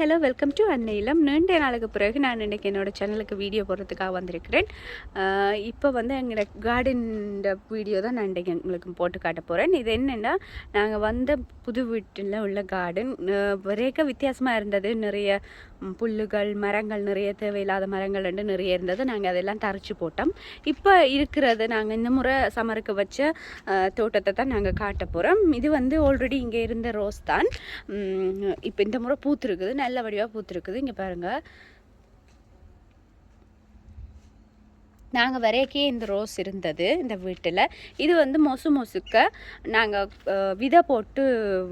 Hello welcome to அன்னையிலம் நீண்ட நாளுக்கு பிறகு நான் இன்றைக்கி என்னோட சேனலுக்கு வீடியோ போடுறதுக்காக வந்திருக்கிறேன். இப்போ வந்து எங்களோட கார்டன் வீடியோ தான் நான் இன்றைக்கி எங்களுக்கு போட்டு காட்ட போகிறேன் இது என்னென்னா நாங்கள் வந்த புது வீட்டில் உள்ள கார்டன் வரைக்க வித்தியாசமாக இருந்தது. நிறைய புல்லுகள் மரங்கள் நிறைய தேவையில்லாத மரங்கள் ரெண்டு நிறைய இருந்தது. நாங்கள் அதெல்லாம் தரைச்சி போட்டோம். இப்போ இருக்கிறது நாங்கள் இந்த முறை சமருக்கு வச்ச தோட்டத்தை தான் நாங்கள் காட்ட போகிறோம் இது வந்து ஆல்ரெடி இங்கே இருந்த ரோஸ் தான். இப்போ இந்த முறை பூத்துருக்குது. நல்ல வடிவாக பூத்துருக்குது. இங்கே பாருங்கள் நாங்கள் வரைக்கே இந்த ரோஸ் இருந்தது இந்த வீட்டில். இது வந்து மொசு மொசுக்க நாங்கள் விதை போட்டு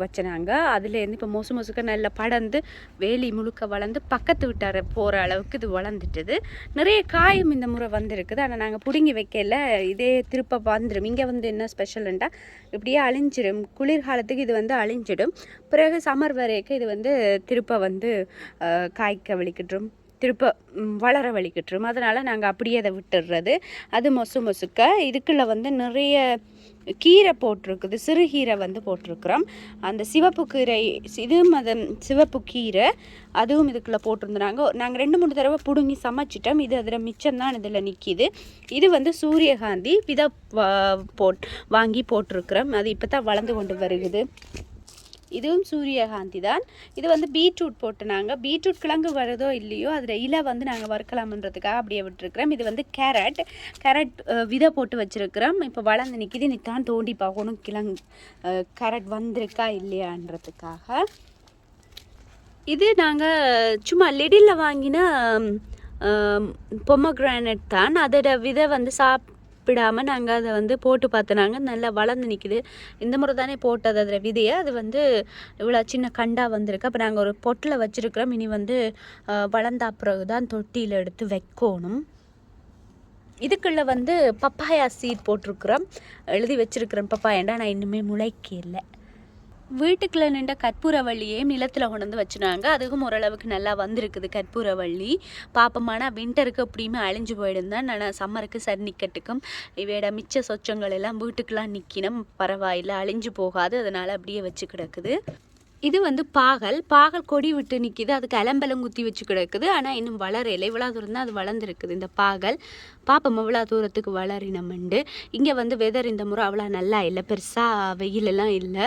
வச்சனாங்க. அதுலேருந்து இப்போ மொசு மொசுக்க நல்லா படர்ந்து வேலி முழுக்க வளர்ந்து பக்கத்து விட்டார போகிற அளவுக்கு இது வளர்ந்துட்டுது. நிறைய காயும் இந்த முறை வந்திருக்குது. ஆனால் நாங்கள் பிடுங்கி வைக்கல. இதே திருப்ப வந்துடும் இங்கே வந்து என்ன ஸ்பெஷல்ண்டா இப்படியே அழிஞ்சிடும் குளிர்காலத்துக்கு இது வந்து அழிஞ்சிடும். பிறகு சம்மர் வரைக்கும் இது வந்து திருப்ப வந்து காய்க்க வலிக்கிட்டுரும் திருப்ப வளர வலிக்கிட்டுரும் அதனால் நாங்கள் அப்படியே அதை விட்டுடுறது அது மொசு மொசுக்க. இதுக்குள்ள வந்து நிறைய கீரை போட்டிருக்குது. சிறுகீரை வந்து போட்டிருக்கிறோம். அந்த சிவப்பு கீரை இதுவும் அது சிவப்பு கீரை. அதுவும் இதுக்குள்ளே போட்டிருந்தாங்க நாங்கள் ரெண்டு மூணு தடவை பிடுங்கி சமைச்சிட்டோம். இது அதில் மிச்சம்தான் இதில் நிற்கிது இது வந்து சூரியகாந்தி விதை வா- போட் வாங்கி போட்டிருக்கிறோம். அது இப்போ தான் வளர்ந்து கொண்டு வருகுது. இதுவும் சூரியகாந்தி தான். இது வந்து பீட்ரூட் போட்டு நாங்கள் பீட்ரூட் கிழங்கு வருதோ இல்லையோ அதில் இலை வந்து நாங்கள் வறுக்கலாம்ன்றதுக்காக அப்படியே விட்டுருக்குறோம். இது வந்து கேரட் கேரட் விதை போட்டு வச்சுருக்கிறோம். இப்போ வளர்ந்து நிற்கிது நித்தான் தோண்டி பார்க்கணும் கிழங்கு கேரட் வந்திருக்கா இல்லையான்றதுக்காக. இது நாங்கள் சும்மா லிடில் வாங்கின பொம்மக்ரானட் தான். அதோட விதை வந்து சாப்பிடாமல் நாங்கள் அதை வந்து போட்டு பார்த்தனாங்க நல்லா வளர்ந்து நிற்கிது இந்த முறை தானே போட்டது அதில் விதையை. அது வந்து இவ்வளோ சின்ன கண்டா வந்திருக்கு. அப்போ நாங்கள் ஒரு பொட்டில் வச்சுருக்கிறோம். இனி வந்து வளர்ந்தா பிறகு தான் தொட்டியில் எடுத்து வைக்கணும். இதுக்குள்ள வந்து பப்பாயா சீட் போட்டிருக்குறோம். எழுதி வச்சிருக்கிறேன் பப்பாயாண்டா. நான் இன்னுமே முளைக்கல. வீட்டுக்குள்ள நின்ற கற்பூரவள்ளியையும் நிலத்தில் கொண்டு வந்து வச்சுனாங்க. அதுவும் ஓரளவுக்கு நல்லா வந்திருக்குது கற்பூரவள்ளி. பாப்பமான வின்டருக்கு எப்படியுமே அழிஞ்சு போயிடுந்தேன் நான் சம்மருக்கு சரி நிக்கட்டுக்கும். இவையோட மிச்ச சொச்சங்கள் எல்லாம் வீட்டுக்கெல்லாம் நிற்கணும் பரவாயில்ல அழிஞ்சு போகாது. அதனால் அப்படியே வச்சு கிடக்குது. இது வந்து பாகல். பாகல் கொடி விட்டு நிற்கிது அதுக்கு அலம்பலம் குத்தி வச்சு கிடக்குது. ஆனால் இன்னும் வளரல. இவ்வளோ தூரம் தான் அது வளர்ந்துருக்குது. இந்த பாகல் பாப்பம். இவ்வளோ தூரத்துக்கு வளரினமண்டு இங்கே வந்து வெதர் இந்த முறை அவ்வளோ நல்லா இல்லை. பெருசாக வெயிலெல்லாம் இல்லை.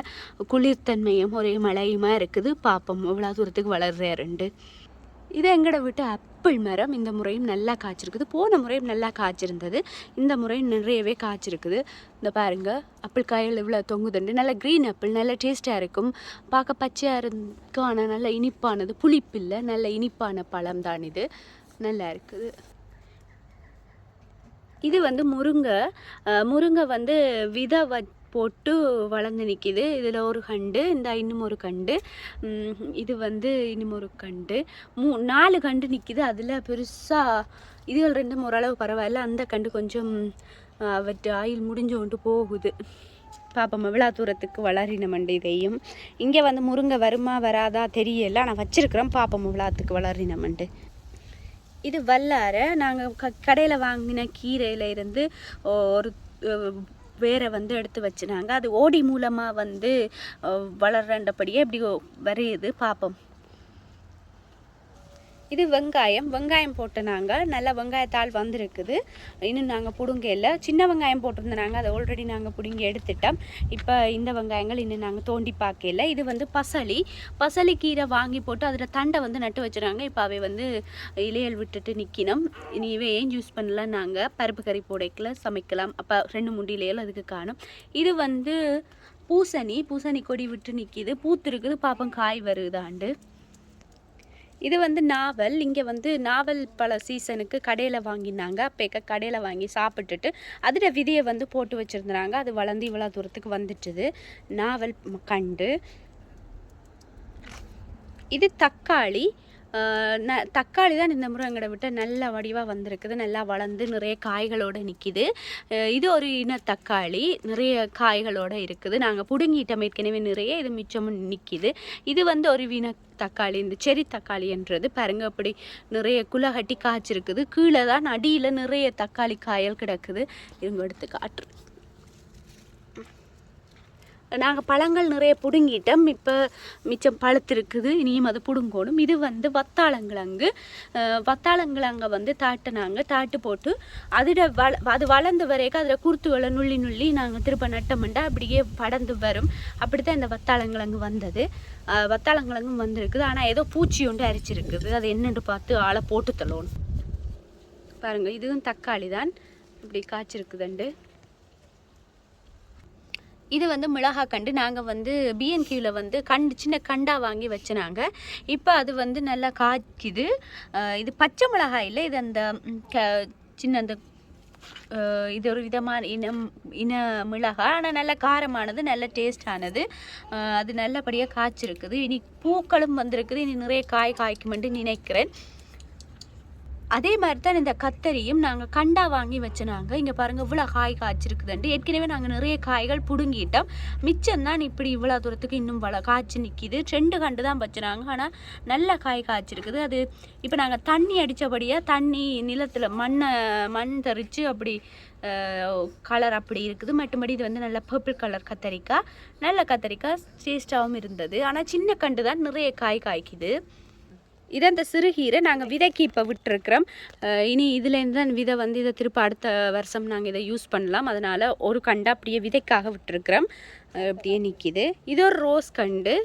குளிர்த்தன்மையும் ஒரே மழையுமா இருக்குது. பாப்பம். இவ்வளோ தூரத்துக்கு வளர்றாருண்டு இது எங்கட விட்டு ஆப்பிள் மரம். இந்த முறையும் நல்லா காய்ச்சிருக்குது. போன முறையும் நல்லா காய்ச்சிருந்தது. இந்த முறையும் நிறையவே காய்ச்சிருக்குது. இந்த பாருங்க ஆப்பிள் காய்கள் இவ்வளோ தொங்குதுண்டு. நல்ல க்ரீன் ஆப்பிள் நல்ல டேஸ்ட்டாக இருக்கும். பார்க்க பச்சையாக இருக்கும் ஆனால் நல்ல இனிப்பானது. புளிப்பில்லை நல்ல இனிப்பான பழம் தான் இது. நல்லா இருக்குது. இது வந்து முருங்கை முருங்கை வந்து விதை வ போட்டு வளர்ந்து நிற்கிது இதில் ஒரு கண்டு இந்த இன்னும் ஒரு கண்டு. இது வந்து இன்னும் ஒரு கண்டு. மூ நாலு கண்டு நிற்கிது அதில் பெருசாக இதுகள் ரெண்டும் ஓரளவு பரவாயில்ல. அந்த கண்டு கொஞ்சம் அவற்று ஆயில் முடிஞ்சு கொண்டு போகுது. பாப்போம் எவ்வளோ தூரத்துக்கு வளரின மண்டை இதையும். இங்கே வந்து முருங்கை வருமா வராதா தெரியல. நான் வச்சிருக்கிறோம். பாப்போம் மவிழாத்துக்கு வளரின மண்டு. இது வல்லார நாங்கள் க கடையில் வாங்கின கீரையில இருந்து ஒரு வேரை வந்து எடுத்து வச்சுனாங்க. அது ஓடி மூலமாக வந்து வளர்றண்டபடியே இப்படி வரையுது. பார்ப்போம் இது வெங்காயம். வெங்காயம் போட்டு நாங்கள் நல்ல வெங்காயத்தாள் வந்திருக்குது. இன்னும் நாங்கள் பிடுங்கல சின்ன வெங்காயம் போட்டிருந்தாங்க அதை ஆல்ரெடி நாங்கள் பிடுங்கி எடுத்துட்டோம். இப்போ இந்த வெங்காயங்கள் இன்னும் நாங்கள் தோண்டி பார்க்கல இது வந்து பசலி. பசலி கீரை வாங்கி போட்டு அதில் தண்டை வந்து நட்டு வச்சுருக்காங்க. இப்போ அவை வந்து இலையல் விட்டுட்டு நிற்கணும் இனி இவை ஏன் யூஸ் பண்ணலாம் நாங்கள் பருப்பு கறி போடைக்கில் சமைக்கலாம். அப்போ ரெண்டு மூணு இலையல் அதுக்கு காணும். இது வந்து பூசணி. பூசணி கொடி விட்டு நிற்கிது பூத்திருக்குது. பாப்பம் காய் வருதாண்டு. இது வந்து நாவல். இங்கே வந்து நாவல் பல சீசனுக்கு கடையில் வாங்கினாங்க. அப்போ கடையில் வாங்கி சாப்பிட்டுட்டு அதில் விதையை வந்து போட்டு வச்சுருந்தாங்க. அது வளர்ந்து இவ்வளோ தூரத்துக்கு வந்துட்டுது. நாவல் கண்டு. இது தக்காளி. தக்காளி தான் இந்த முறை எங்களை விட்டு நல்ல வடிவாக வந்திருக்குது. நல்லா வளர்ந்து நிறைய காய்களோடு நிற்கிது இது ஒரு இன தக்காளி. நிறைய காய்களோடு இருக்குது. நாங்கள் பிடுங்கிட்டோம் ஏற்கனவே நிறைய இது மிச்சமும் நிற்கிது இது வந்து ஒரு வீண தக்காளி. இந்த செரி தக்காளி என்றது பாருங்க அப்படி நிறைய குலகட்டி காய்ச்சிருக்குது. கீழே தான் அடியில் நிறைய தக்காளி காயல் கிடக்குது. இவங்க எடுத்து காட்டுறேன். நாங்கள் பழங்கள் நிறைய பிடுங்கிட்டோம். இப்போ மிச்சம் பழுத்திருக்குது இனியும் அது பிடுங்கணும். இது வந்து வத்தாளங்கிழங்கு வத்தாளங்கிழங்க வந்து தாட்டினாங்க. தாட்டு போட்டு அதில் வள அது வளர்ந்து வரைக்கும் அதில் குருத்துகளை நுள்ளி நுள்ளி நாங்கள் திரும்ப நட்டோம்னா அப்படியே படர்ந்து வரும். அப்படி தான் இந்த வத்தாளங்கிழங்கு வந்தது. வத்தாளங்கிழங்கும் வந்திருக்குது. ஆனால் ஏதோ பூச்சி ஒன்று அரிச்சிருக்குது. அது என்னென்று பார்த்து ஆளை போட்டு தள்ளணும். பாருங்கள் இதுவும் தக்காளி தான். இப்படி காய்ச்சிருக்குதுண்டு. இது வந்து மிளகா கண்டு நாங்கள் வந்து பிஎன்கியூவில் வந்து கண்டு சின்ன கண்டா வாங்கி வச்சுனாங்க. இப்போ அது வந்து நல்லா காய்க்குது. இது பச்சை மிளகாய் இல்லை இது அந்த க- சின்ன அந்த இது ஒரு விதமான இனம் இன மிளகா ஆனால் நல்ல காரமானது நல்ல டேஸ்டானது. அது நல்லபடியாக காய்ச்சிருக்குது. இனி பூக்களும் வந்திருக்குது. இனி நிறைய காய் காய்க்குமென்று நினைக்கிறேன். அதே மாதிரி தான் இந்த கத்தரியும் நாங்கள் கண்டா வாங்கி வச்சுனாங்க. இங்கே பாருங்கள் இவ்வளோ காய் காய்ச்சிருக்குதுண்டு ஏற்கனவே நாங்கள் நிறைய காய்கள் பிடுங்கிட்டோம். மிச்சம் தான் இப்படி இவ்வளோ தூரத்துக்கு இன்னும் வள காய்ச்சி நிற்கிது ரெண்டு கண்டு தான் வச்சுனாங்க. ஆனால் நல்ல காய் காய்ச்சிருக்குது. அது இப்போ நாங்கள் தண்ணி அடித்தபடியாக தண்ணி நிலத்தில் மண்ணை மண் தரித்து அப்படி கலர் அப்படி இருக்குது. மற்றபடி இது வந்து நல்ல பர்பிள் கலர் கத்தரிக்காய். நல்ல கத்தரிக்காய் டேஸ்ட்டாகவும் இருந்தது. ஆனால் சின்ன கண்டு தான் நிறைய காய் காய்க்குது. இதை அந்த சிறுகீரை நாங்கள் விதைக்கு இப்போ விட்டுருக்குறோம். இனி இதுலேருந்து தான் விதை வந்து இதை திருப்ப அடுத்த வருஷம் நாங்கள் இதை யூஸ் பண்ணலாம். அதனால் ஒரு கண்டு அப்படியே விதைக்காக விட்டுருக்குறோம். அப்படியே நிற்கிது இது ஒரு ரோஸ் கண்டு.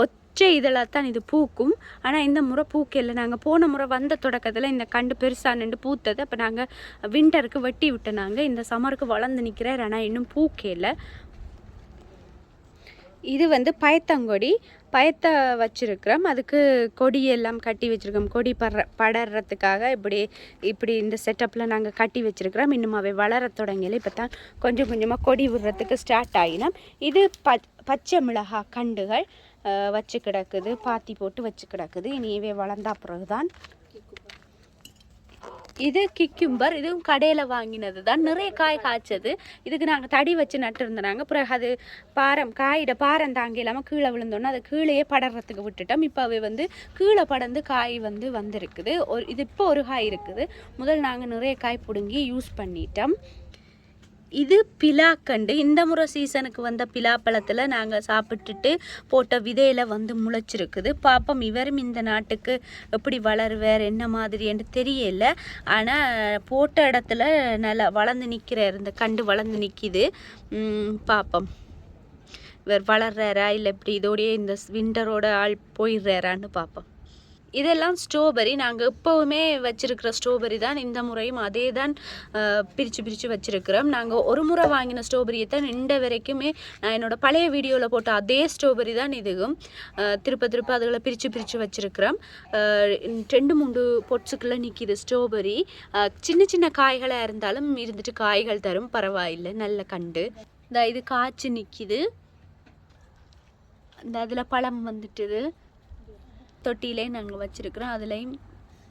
ஒற்றை இதெல்லாம் தான் இது பூக்கும். ஆனால் இந்த முறை பூக்கல நாங்கள் போன முறை வந்த தொடக்கத்தில் இந்த கண்டு பெருசாக நின்று பூத்தது. அப்போ நாங்கள் விண்டருக்கு வெட்டி விட்டோம் இந்த சம்மருக்கு வளர்ந்து நிற்கிறார். ஆனால் இன்னும் பூக்கல இது வந்து பயத்தங்கொடி. பயத்தை வச்சுருக்கிறோம். அதுக்கு கொடி எல்லாம் கட்டி வச்சுருக்கோம். கொடி படுற படறதுக்காக இப்படி இப்படி இந்த செட்டப்பில் நாங்கள் கட்டி வச்சுருக்கிறோம். இன்னும் அவை வளர தொடங்கல. இப்போ தான் கொஞ்சம் கொஞ்சமாக கொடி விடுறதுக்கு ஸ்டார்ட் ஆகினோம் இது ப பச்சை மிளகா கண்டுகள் வச்சு கிடக்குது. பாத்தி போட்டு வச்சு கிடக்குது. இனி இவை வளர்ந்தா பிறகுதான் இது கிக்கும்பர் இதுவும் கடையில் வாங்கினது தான் நிறைய காய் காய்ச்சது. இதுக்கு நாங்கள் தடி வச்சு நட்டுருந்தாங்க பிறகு அது பாரம் காயிட பாரம் தாங்க இல்லாமல் கீழே விழுந்தோன்னே அதை கீழேயே படறதுக்கு விட்டுட்டோம். இப்போ அவை வந்து கீழே படர்ந்து காய் வந்து வந்திருக்குது. ஒரு இது இப்போ ஒரு காய் இருக்குது. முதல் நாங்கள் நிறைய காய் பிடுங்கி யூஸ் பண்ணிட்டோம். இது பிலாக்கண்டு. இந்த முறை சீசனுக்கு வந்த பிலாப்பழத்தில் நாங்கள் சாப்பிட்டுட்டு போட்ட விதையில் வந்து முளைச்சிருக்குது. பாப்போம் இவரும் இந்த நாட்டுக்கு எப்படி வளருவார் என்ன மாதிரின்னு தெரியல. ஆனால் போட்ட இடத்துல நல்லா வளர்ந்து நிற்கிறார் இந்த கண்டு வளர்ந்து நிற்கிது பார்ப்போம் இவர் வளர்றாரா இல்லை இப்படி இதோடய இந்த விண்டரோட ஆள் போயிடுறாரான்னு பார்ப்போம் இதெல்லாம் ஸ்ட்ராபெரி நாங்கள் எப்போவுமே வச்சிருக்கிற ஸ்ட்ராபெரி தான் இந்த முறையும். அதே தான் பிரித்து பிரித்து வச்சுருக்கிறோம். நாங்கள் ஒரு முறை வாங்கின ஸ்ட்ராபெரியை தான் இந்த வரைக்குமே நான் என்னோடய பழைய வீடியோவில் போட்ட அதே ஸ்ட்ராபெரி தான் இதுவும். திருப்ப திருப்ப அதுகளை பிரித்து பிரித்து வச்சுருக்கிறோம். ரெண்டு மூன்று பொட்ஸுக்குள்ளே நிற்கிது ஸ்ட்ராபெரி சின்ன சின்ன காய்களாக இருந்தாலும் இருந்துட்டு காய்கள் தரும். பரவாயில்லை நல்ல கண்டு. இந்த இது காய்ச்சி நிற்கிது இந்த அதில் பழம் வந்துட்டுது. தொட்டியிலே நாங்கள் வச்சுருக்குறோம் அதுலேயும்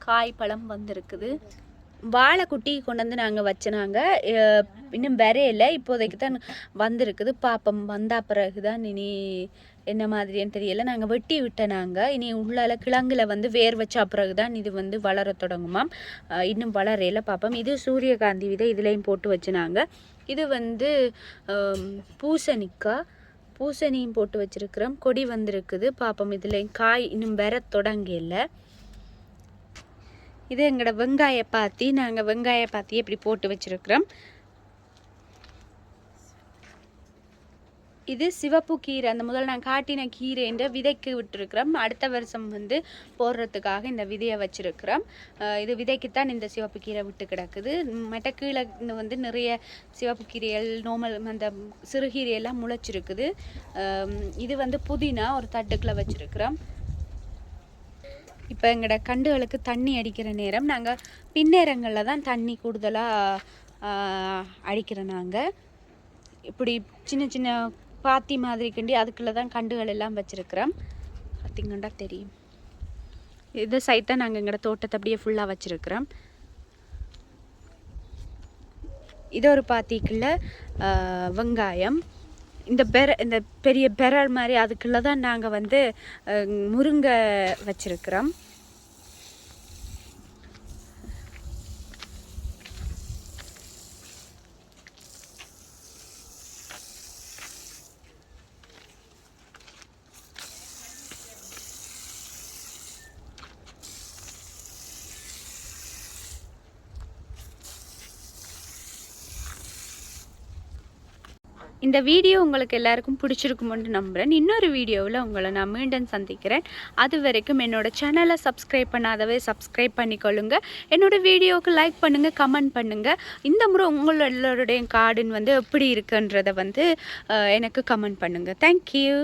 காய் பழம் வந்திருக்குது. வாழைக்குட்டி கொண்டு வந்து நாங்கள் வச்சினாங்க. இன்னும் வரையில. இப்போதைக்கு தான் வந்திருக்குது. பாப்பம் வந்தா பிறகு தான் இனி என்ன மாதிரின்னு தெரியல. நாங்கள் வெட்டி விட்ட நாங்கள் இனி உள்ளால கிழங்குல வந்து வேர் வச்சா பிறகு தான் இது வந்து வளர தொடங்குமாம். இன்னும் வளரையில பார்ப்போம் இது சூரியகாந்தி விதை இதுலேயும் போட்டு வச்சுனாங்க. இது வந்து பூசணிக்காய். பூசணியும் போட்டு வச்சிருக்கிறோம். கொடி வந்திருக்குது. பாப்போம் இதில் காய் இன்னும் வர தொடங்கல. இது எங்களோட வெங்காய பாத்தி. நாங்கள் வெங்காய பாத்தி இப்படி போட்டு வச்சிருக்கிறோம். இது சிவப்பு கீரை. அந்த முதல்ல நான் காட்டின கீரை என்ற விதைக்கு விட்டுருக்கிறோம். அடுத்த வருஷம் வந்து போடுறதுக்காக இந்த விதையை வச்சுருக்கிறோம். இது விதைக்குத்தான் இந்த சிவப்பு கீரை விட்டு கிடக்குது. மற்ற கீழே வந்து நிறைய சிவப்பு கீரைகள் நோமல் அந்த சிறுகீரையெல்லாம் முளைச்சிருக்குது. இது வந்து புதினா ஒரு தட்டுக்குள்ள வச்சுருக்கிறோம். இப்போ எங்களோட கண்டுகளுக்கு தண்ணி அடிக்கிற நேரம். நாங்கள் பின்னேரங்களில் தான் தண்ணி கூடுதலாக அடிக்கிறோம் நாங்கள் இப்படி சின்ன சின்ன பாத்தி மாதிரி கிண்டி அதுக்குள்ளே தான் கண்டுகள் எல்லாம் வச்சுருக்கிறோம். பார்த்திங்கன்னா தெரியும். இது சைட் தான் நாங்கள் எங்களோட தோட்டத்தை அப்படியே ஃபுல்லாக வச்சுருக்கிறோம். இது ஒரு பாத்திக்குள்ள வெங்காயம். இந்த பெர இந்த பெரிய பெரல் மாதிரி அதுக்குள்ளே தான் நாங்கள் வந்து முருங்கை வச்சுருக்கிறோம். இந்த வீடியோ உங்களுக்கு எல்லாருக்கும் பிடிச்சிருக்குமோன்னு நம்புகிறேன் இன்னொரு வீடியோவில் உங்களை நான் மீண்டும் சந்திக்கிறேன். அது வரைக்கும் என்னோட சேனலை சப்ஸ்கிரைப் பண்ணாதவே சப்ஸ்கிரைப் பண்ணிக்கொள்ளுங்க. என்னோட வீடியோவுக்கு லைக் பண்ணுங்கள் கமெண்ட் பண்ணுங்கள் இந்த முறை உங்களோட எல்லாருடைய கார்டன் வந்து எப்படி இருக்குன்றதை வந்து எனக்கு கமெண்ட் பண்ணுங்கள் தேங்க்யூ